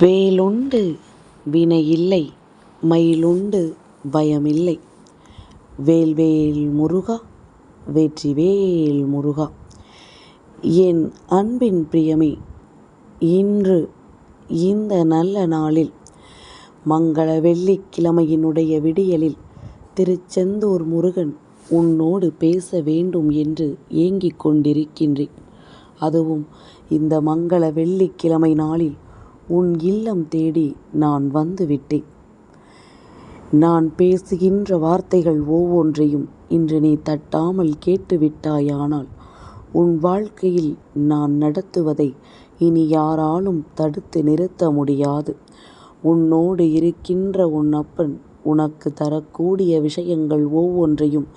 வேலுண்டு வினை இல்லை மயிலுண்டு பயமில்லை. வேல்வேல் முருகா வெற்றிவேல் முருகா என் அன்பின் பிரியமே இன்று இந்த நல்ல நாளில் மங்கள வெள்ளிக்கிழமையினுடைய விடியலில் திருச்செந்தூர் முருகன் உன்னோடு பேச வேண்டும் என்று ஏங்கிக் கொண்டிருக்கின்றேன். அதுவும் இந்த மங்கள வெள்ளிக்கிழமை நாளில் உன் இல்லம் தேடி நான் வந்துவிட்டேன். நான் பேசுகின்ற வார்த்தைகள் ஒவ்வொன்றையும் இன்று நீ தட்டாமல் கேட்டுவிட்டாயானால் உன் வாழ்க்கையில் நான் நடத்துவதை இனி யாராலும் தடுத்து நிறுத்த முடியாது. உன்னோடு இருக்கின்ற உன் அப்பன் உனக்கு தரக்கூடிய விஷயங்கள் ஒவ்வொன்றையும்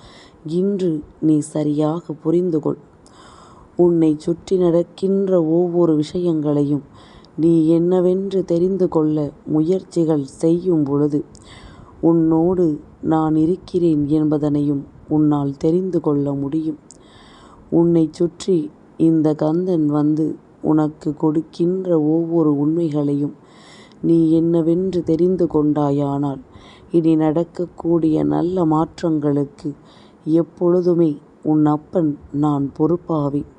இன்று நீ சரியாக புரிந்து கொள் உன்னை சுற்றி நடக்கின்ற ஒவ்வொரு விஷயங்களையும் நீ என்னவென்று தெரிந்து கொள்ள முயற்சிகள் செய்யும் பொழுது உன்னோடு நான் இருக்கிறேன் என்பதனையும் உன்னால் தெரிந்து கொள்ள முடியும். உன்னை சுற்றி இந்த கந்தன் வந்து உனக்கு கொடுக்கின்ற ஒவ்வொரு உண்மைகளையும் நீ என்னவென்று தெரிந்து கொண்டாயானால் இனி நடக்கக்கூடிய நல்ல மாற்றங்களுக்கு எப்பொழுதுமே உன் அப்பன் நான் பொறுப்பாவேன்.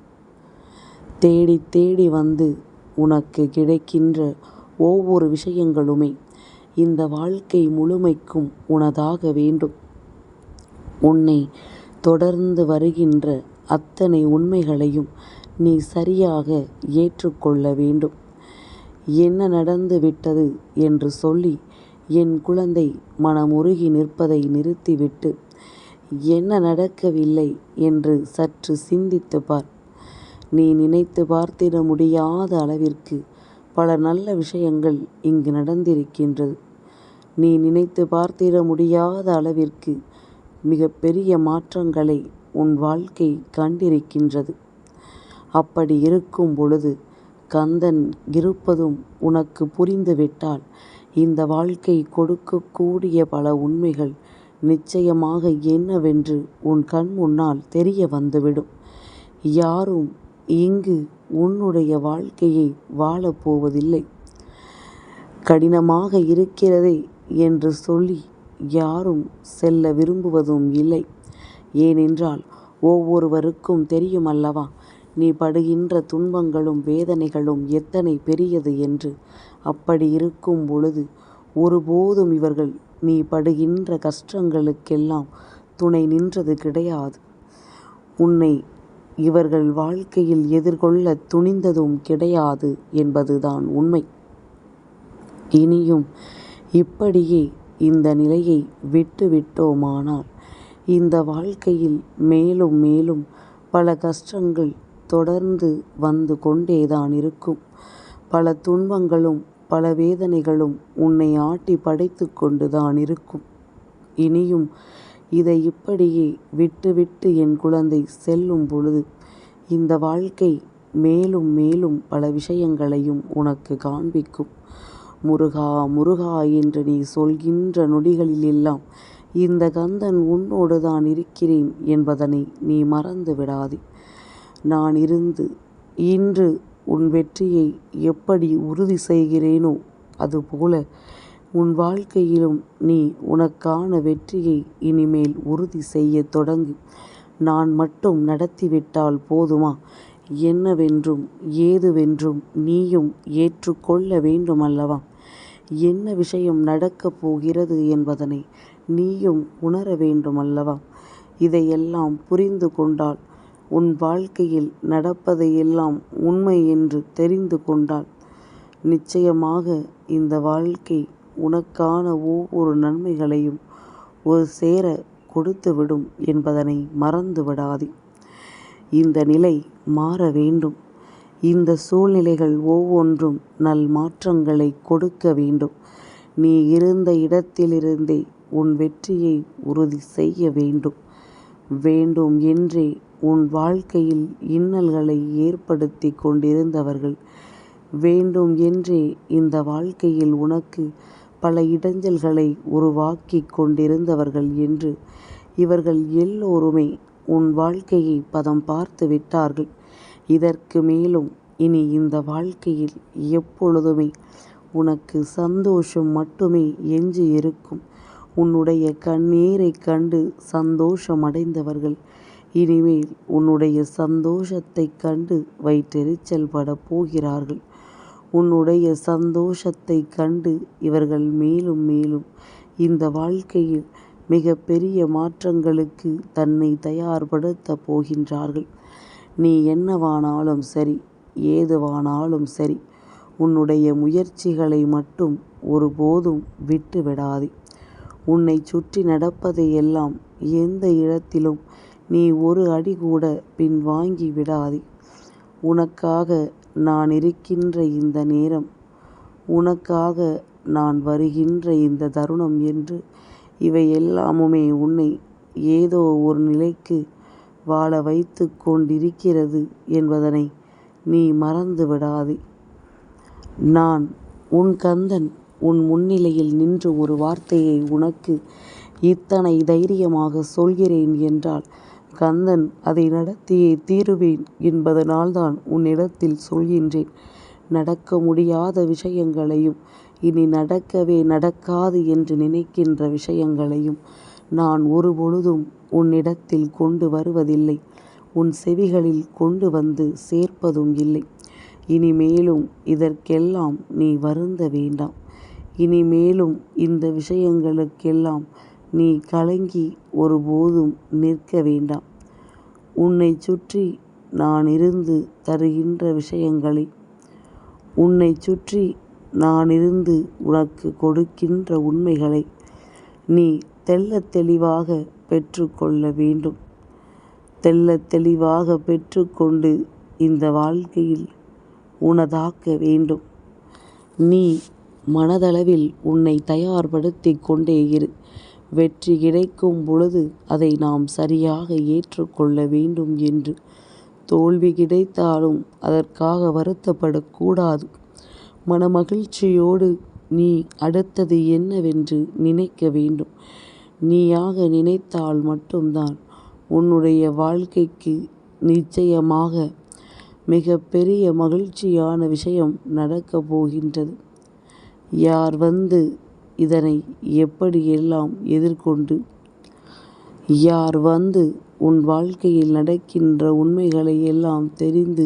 தேடி தேடி வந்து உனக்கு கிடைக்கின்ற ஒவ்வொரு விஷயங்களுமே இந்த வாழ்க்கை முழுமைக்கும் உனதாக வேண்டும். உன்னை தொடர்ந்து வருகின்ற அத்தனை உண்மைகளையும் நீ சரியாக ஏற்றுக்கொள்ள வேண்டும். என்ன நடந்து விட்டது என்று சொல்லி என் குழந்தை மனமுருகி நிற்பதை நிறுத்திவிட்டு என்ன நடக்கவில்லை என்று சற்று சிந்தித்து பார். நீ நினைத்து பார்த்திட முடியாத அளவிற்கு பல நல்ல விஷயங்கள் இங்கு நடந்திருக்கின்றது. நீ நினைத்து பார்த்திட முடியாத அளவிற்கு மிக பெரிய மாற்றங்களை உன் வாழ்க்கை கண்டிருக்கின்றது. அப்படி இருக்கும் பொழுது கந்தன் இருப்பதும் உனக்கு புரிந்துவிட்டால் இந்த வாழ்க்கை கொடுக்கக்கூடிய பல உண்மைகள் நிச்சயமாக என்னவென்று உன் கண் முன்னால் தெரிய வந்துவிடும். யாரும் இங்கு உன்னுடைய வாழ்க்கையை வாழப்போவதில்லை கடினமாக இருக்கிறதே என்று சொல்லி யாரும் செல்ல விரும்புவதும் இல்லை. ஏனென்றால் ஒவ்வொருவருக்கும் தெரியும் அல்லவா நீ படுகின்ற துன்பங்களும் வேதனைகளும் எத்தனை பெரியது என்று. அப்படி இருக்கும் பொழுது ஒருபோதும் இவர்கள் நீ படுகின்ற கஷ்டங்களுக்கெல்லாம் துணை நின்றது கிடையாது. உன்னை இவர்கள் வாழ்க்கையில் எதிர்கொள்ள துணிந்ததும் கிடையாது என்பதுதான் உண்மை. இனியும் இப்படியே இந்த நிலையை விட்டுவிட்டோமானால் இந்த வாழ்க்கையில் மேலும் மேலும் பல கஷ்டங்கள் தொடர்ந்து வந்து கொண்டேதான் இருக்கும். பல துன்பங்களும் பல வேதனைகளும் உன்னை ஆட்டி படைத்து கொண்டுதான் இருக்கும். இனியும் இதை இப்படியே விட்டுவிட்டு என் குழந்தை செல்லும் பொழுது இந்த வாழ்க்கை மேலும் மேலும் பல விஷயங்களையும் உனக்கு காண்பிக்கும். முருகா முருகா என்று நீ சொல்கின்ற நொடிகளிலெல்லாம் இந்த கந்தன் உன்னோடு தான் இருக்கிறேன் என்பதனை நீ மறந்து விடாதே. நான் இருந்து இன்று உன் வெற்றியை எப்படி உறுதி செய்கிறேனோ அதுபோல உன் வாழ்க்கையிலும் நீ உனக்கான வெற்றியை இனிமேல் உறுதி செய்யத் தொடங்கு. நான் மட்டும் நடத்திவிட்டால் போதுமா? என்னவென்றும் ஏதுவென்றும் நீயும் ஏற்றுக்கொள்ள வேண்டுமல்லவா? என்ன விஷயம் நடக்கப் போகிறது என்பதனை நீயும் உணர வேண்டுமல்லவா? இதையெல்லாம் புரிந்து கொண்டால் உன் வாழ்க்கையில் நடப்பதையெல்லாம் உண்மை என்று தெரிந்து கொண்டால் நிச்சயமாக இந்த வாழ்க்கை உனக்கான ஒவ்வொரு நன்மைகளையும் ஒரு சேர கொடுத்துவிடும் என்பதனை மறந்து விடாதே இந்த நிலை மாற வேண்டும். இந்த சூழ்நிலைகள் ஒவ்வொன்றும் நல் மாற்றங்களை கொடுக்க வேண்டும். நீ இருந்த இடத்திலிருந்தே உன் வெற்றியை உறுதி செய்ய வேண்டும். வேண்டும் என்றே உன் வாழ்க்கையில் இன்னல்களை ஏற்படுத்தி கொண்டிருந்தவர்கள். வேண்டும் என்றே இந்த வாழ்க்கையில் உனக்கு பல இடைஞ்சல்களை உருவாக்கிக் கொண்டிருந்தவர்கள் என்று இவர்கள் எல்லோருமே உன் வாழ்க்கையை பதம் பார்த்து விட்டார்கள். இதற்கு மேலும் இனி இந்த வாழ்க்கையில் எப்பொழுதுமே உனக்கு சந்தோஷம் மட்டுமே எஞ்சி இருக்கும். உன்னுடைய கண்ணீரைக் கண்டு சந்தோஷமடைந்தவர்கள் இனிமேல் உன்னுடைய சந்தோஷத்தைக் கண்டு வயிற்றெரிச்சல் படப் போகிறார்கள். உன்னுடைய சந்தோஷத்தைக் கண்டு இவர்கள் மேலும் மேலும் இந்த வாழ்க்கையில் மிக பெரிய மாற்றங்களுக்கு தன்னை தயார்படுத்தப் போகின்றார்கள். நீ என்னவானாலும் சரி ஏதுவானாலும் சரி உன்னுடைய முயற்சிகளை மட்டும் ஒருபோதும் விட்டு விடாதே உன்னை சுற்றி நடப்பதையெல்லாம் எந்த இடத்திலும் நீ ஒரு அடி கூட பின்வாங்கி விடாதே. உனக்காக நான் இருக்கின்ற இந்த நேரம் உனக்காக நான் வருகின்ற இந்த தருணம் என்று இவை எல்லாமுமே உன்னை ஏதோ ஒரு நிலைக்கு வாழ வைத்து கொண்டிருக்கிறது என்பதனை நீ மறந்து விடாதே. நான் உன் கந்தன் உன் முன்னிலையில் நின்று ஒரு வார்த்தையை உனக்கு இத்தனை தைரியமாக சொல்கிறேன் என்றால் கந்தன் அதை நடத்தியே தீருவேன் என்பதனால்தான் உன்னிடத்தில் சொல்கின்றேன். நடக்க முடியாத விஷயங்களையும் இனி நடக்கவே நடக்காது என்று நினைக்கின்ற விஷயங்களையும் நான் ஒருபொழுதும் உன்னிடத்தில் கொண்டு வருவதில்லை. உன் செவிகளில் கொண்டு வந்து சேர்ப்பதும் இல்லை. இனிமேலும் இதற்கெல்லாம் நீ வருந்த வேண்டாம். இனிமேலும் இந்த விஷயங்களுக்கெல்லாம் நீ கலங்கி ஒருபோதும் நிற்க வேண்டாம். உன்னை சுற்றி நான் இருந்து தருகின்ற விஷயங்களை உன்னை சுற்றி நான் இருந்து உனக்கு கொடுக்கின்ற உண்மைகளை நீ தெள்ளத் தெளிவாக பெற்றுக்கொள்ள வேண்டும். தெள்ளத் தெளிவாக பெற்றுக்கொண்டு இந்த வாழ்க்கையில் உனதாக்க வேண்டும். நீ மனதளவில் உன்னை தயார்படுத்திக் கொண்டே இரு. வெற்றி கிடைக்கும் பொழுது அதை நாம் சரியாக ஏற்றுக்கொள்ள வேண்டும் என்று. தோல்வி கிடைத்தாலும் அதற்காக வருத்தப்படக்கூடாது. மனமகிழ்ச்சியோடு நீ அடுத்தது என்னவென்று நினைக்க வேண்டும். நீயாக நினைத்தால் மட்டும்தான் உன்னுடைய வாழ்க்கைக்கு நிச்சயமாக மிக பெரிய மகிழ்ச்சியான விஷயம் நடக்கப் போகின்றது. யார் வந்து இதனை எப்படியெல்லாம் எதிர்கொண்டு யார் வந்து உன் வாழ்க்கையில் நடக்கின்ற உண்மைகளை எல்லாம் தெரிந்து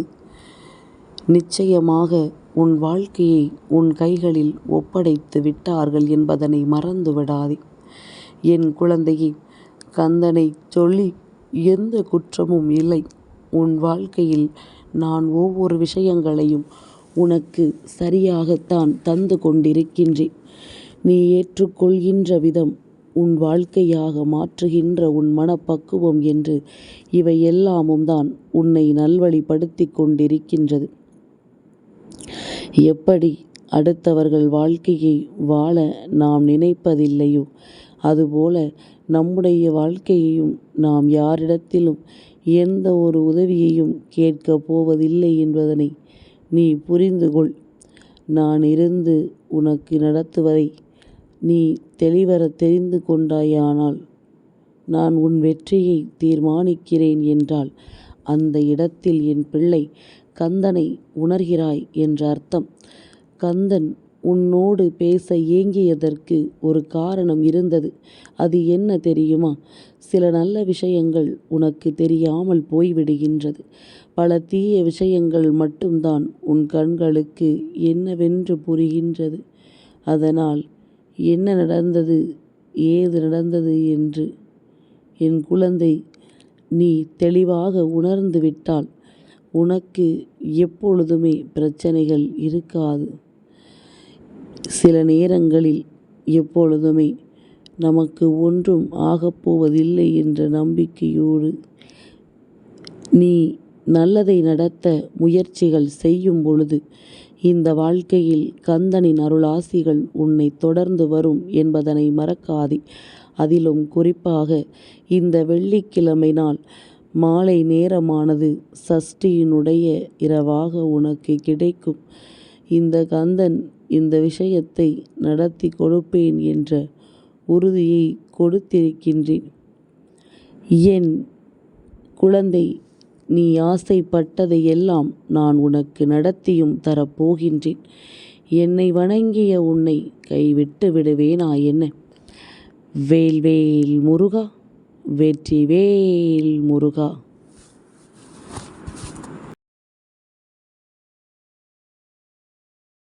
நிச்சயமாக உன் வாழ்க்கையை உன் கைகளில் ஒப்படைத்து விட்டார்கள் என்பதனை மறந்து விடாதே என் குழந்தையை கந்தனை சொல்லி எந்த குற்றமும் இல்லை. உன் வாழ்க்கையில் நான் ஒவ்வொரு விஷயங்களையும் உனக்கு சரியாகத்தான் தந்து கொண்டிருக்கின்றேன். நீ ஏற்றுக்கொள்கின்ற விதம் உன் வாழ்க்கையாக மாற்றுகின்ற உன் மனப்பக்குவம் என்று இவை எல்லாமும் தான் உன்னை நல்வழிப்படுத்தி கொண்டிருக்கின்றது. எப்படி அடுத்தவர்கள் வாழ்க்கையை வாழ நாம் நினைப்பதில்லையோ? அதுபோல நம்முடைய வாழ்க்கையையும் நாம் யாரிடத்திலும் எந்த ஒரு உதவியையும் கேட்கப் போவதில்லை என்பதனை நீ புரிந்து கொள் நான் இருந்து உனக்கு நடத்துவதை நீ தெளிவர தெரிந்து கொண்டாயானால் நான் உன் வெற்றியை தீர்மானிக்கிறேன் என்றால் அந்த இடத்தில் என் பிள்ளை கந்தனை உணர்கிறாய் என்ற அர்த்தம். கந்தன் உன்னோடு பேச ஏங்கியதற்கு ஒரு காரணம் இருந்தது. அது என்ன தெரியுமா? சில நல்ல விஷயங்கள் உனக்கு தெரியாமல் போய்விடுகின்றது. பல தீய விஷயங்கள் மட்டும்தான் உன் கண்களுக்கு என்னவென்று புரிகின்றது. அதனால் என்ன நடந்தது? ஏது நடந்தது என்று என் குழந்தை நீ தெளிவாக உணர்ந்து விட்டால் உனக்கு எப்பொழுதுமே பிரச்சனைகள் இருக்காது. சில நேரங்களில் எப்பொழுதுமே நமக்கு ஒன்றும் ஆகப்போவதில்லை என்ற நம்பிக்கையோடு நீ நல்லதை நடத்த முயற்சிகள் செய்யும் பொழுது இந்த வாழ்க்கையில் கந்தனின் அருளாசிகள் உன்னை தொடர்ந்து வரும் என்பதனை மறக்காதே. அதிலும் குறிப்பாக இந்த வெள்ளிக்கிழமை நாள் மாலை நேரமானது சஷ்டியினுடைய இரவாக உனக்கு கிடைக்கும். இந்த கந்தன் இந்த விஷயத்தை நடத்தி கொடுப்பேன் என்ற உறுதியை கொடுத்திருக்கின்றேன். என் குழந்தை நீ ஆசைப்பட்டதை எல்லாம் நான் உனக்கு நடத்தியும் தரப்போகின்றேன். என்னை வணங்கிய உன்னை கைவிட்டு விடுவேனா என்ன? வேல்வேல் முருகா வெற்றிவேல் முருகா.